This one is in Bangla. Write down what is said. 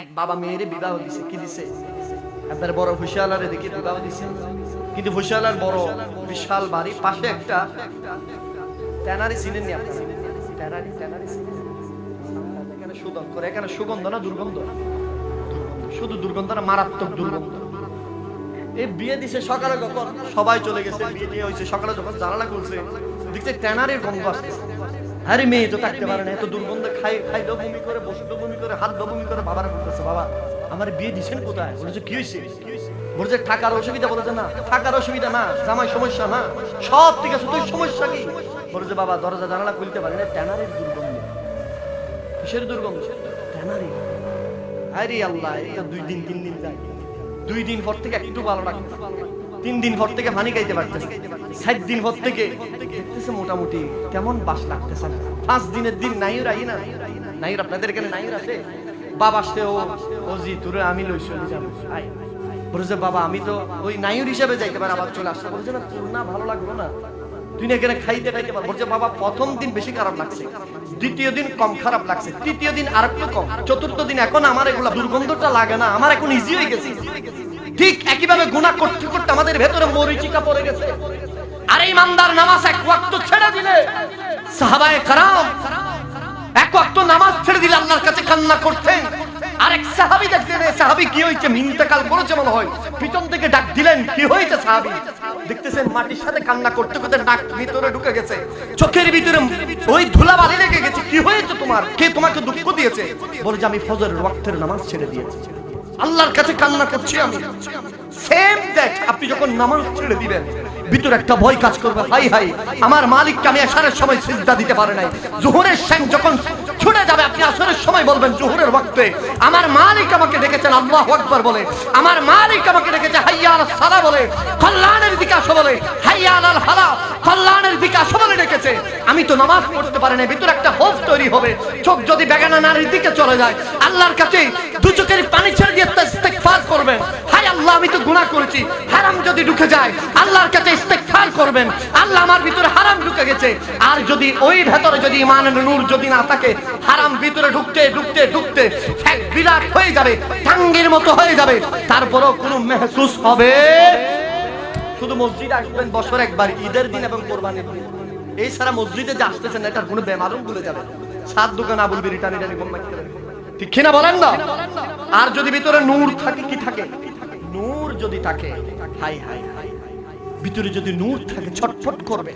এক বাবা মেয়েরে বিবাহ দিছে, কি দিছে? একবার বড় হুশিয়ালারে দেখে বিবাহ দিছে। কিন্তু হুশিয়ালার বড় বিশাল বাড়ি, পাশে একটা ট্যানারি চিনেন নি আপনারা। Tannery tannery? এখানে সুগন্ধ না দুর্গন্ধ? শুধু দুর্গন্ধ না, মারাত্মক দুর্গন্ধ। এই বিয়ে দিছে সকালে যখন, সবাই চলে গেছে, বিয়ে দিয়ে হয়েছে সকালে যখন জানালা খুলছে, দেখছে ট্যানারের গন্ধ আসতেছে। আরে মেয়ে তো থাকতে পারে না, এত দুর্গন্ধ, খাই করে বমি করে, হাত করে, বাবার বলতেছে, বাবা, আমার বিয়ে দিছেন কোথায়? বলেছে, কি হয়েছে? টাকার অসুবিধা, বলেছে, না টাকার অসুবিধা না, জামাই সমস্যা না, সব ঠিক আছে সমস্যা কি? বলেছে, বাবা, দরজা, জানালা খুলতে পারে না, ট্যানারের দুর্গন্ধ। কিসের দুর্গন্ধ? ট্যানারি আরে আল্লাহ দুই দিন, তিন দিন যায়। দুই দিন পর থেকে একটু ভালো লাগছে তিন দিন পর থেকে পানি খাইতে পারতেছে ষাট দিন পর থেকে দেখতেছে মোটামুটি কেমন বাস লাগতেছে না। পাঁচ দিনের দিন নাইর আই না। নাইর আপনাদের এখানে নাইর আছে? বাবা আসছে, ও ও জি, তোরে আমি লইছি আমি যাব। আয়। বলেছে বাবা, আমি তো ওই নাইর হিসেবে যাইতে পারে, আবার চলে আসছে বলছে না, তোর না ভালো লাগল না। তুই না এখানে খাইতে খাইতে পার বলছে বাবা, প্রথম দিন বেশি খারাপ লাগছে। দ্বিতীয় দিন কম খারাপ লাগছে। তৃতীয় দিন আর একটু কম। চতুর্থ দিন এখন আমার এগুলা দুর্গন্ধটা লাগে না। আমার এখন ইজি হয়ে গেছে। ঠিক একইভাবে গুনাহ করতে করতে আমাদের ভেতরে মরিচিকা পড়ে গেছে। আর এই মান্দার নামাজ এক ওয়াক্ত ছেড়ে দিলে, সাহাবায়ে কারাম এক ওয়াক্ত নামাজ ছেড়ে দিলে আল্লাহর কাছে কান্না করতেন। আরেক সাহাবী দেখলেন এই সাহাবী, কি হয়েছে? ইন্তেকাল করেছে মনে হয়। পিছন থেকে ডাক দিলেন, কি হয়েছে সাহাবী? দেখতেছেন, মাটির সাথে কান্না করতে করতে নাক ভিতরে ঢুকে গেছে। চোখের ভিতরে ওই ধুলাবালি লেগে গেছে, কি হয়েছে তোমার? কে তোমাকে দুঃখ দিয়েছে? বলে যে, আমি ফজরের ওয়াক্তের নামাজ ছেড়ে দিয়েছি। আল্লাহর কাছে কান্না করছি আমি। সেম দেখ আপনি যখন নামাজ ছেড়ে দিবেন, ভিতরে একটা ভয় কাজ করবে। হাই হাই, আমার মালিককে আমি আসারের সময় সিজদা দিতে পারে নাই। জোহরের শ্যাম যখন ছুটে যাবে, আপনি আসরের সময় বলবেন, জোহরের ওয়াক্তে আমার মালিক আমাকে ডেকেছেন, আল্লাহ আকবার বলে। আমার মালিক আমাকে ডেকেছে, হাইয়া আল সালা বলে। কল্যাণের দিকে আসো বলে, হাইয়া আল হালা কল্যাণের দিকে আসো বলে ডেকেছে। আমি তো নামাজ পড়তে পারি না ভিতরে একটা হোফ তৈরি হবে। চোখ যদি বেগানা নারীর দিকে চলে যায়, আল্লাহর কাছে দু চোখের পানি ছেড়ে দিয়ে ইস্তেগফার করবেন হায় আল্লাহ আমি তো গুনাহ করেছি, হারাম যদি ঢুকে যায়, আল্লাহর কাছে ইস্তেগফার করবেন। আল্লাহ আমার ভিতরে হারাম ঢুকে গেছে। আর যদি ওই ভেতরে যদি ইমানের নূর যদি না থাকে, হারাম ভিতরে ঢুকতে ঢুকতে ঢুকতে এক বিরাট হয়ে যাবে, টাঙ্গির মতো হয়ে যাবে। তারপরেও কোনো মেহসুস হবে? শুধু মসজিদে আসবেন বছর একবার, ঈদের দিন এবং কোরবানির দিন। এই সারা মসজিদে যে আসতেছেন, এটার কোনো বেমালুম ভুলে যাবে। সাত দোকান আবুল বিরি টানি টানি বোম্বাই ঠিক কিনা বলেন না আর যদি ভিতরে নূর থাকে, কি থাকে? যদি থাকে হাই হাই হাই ভিতরে যদি নূর থাকে ছটফট করবে।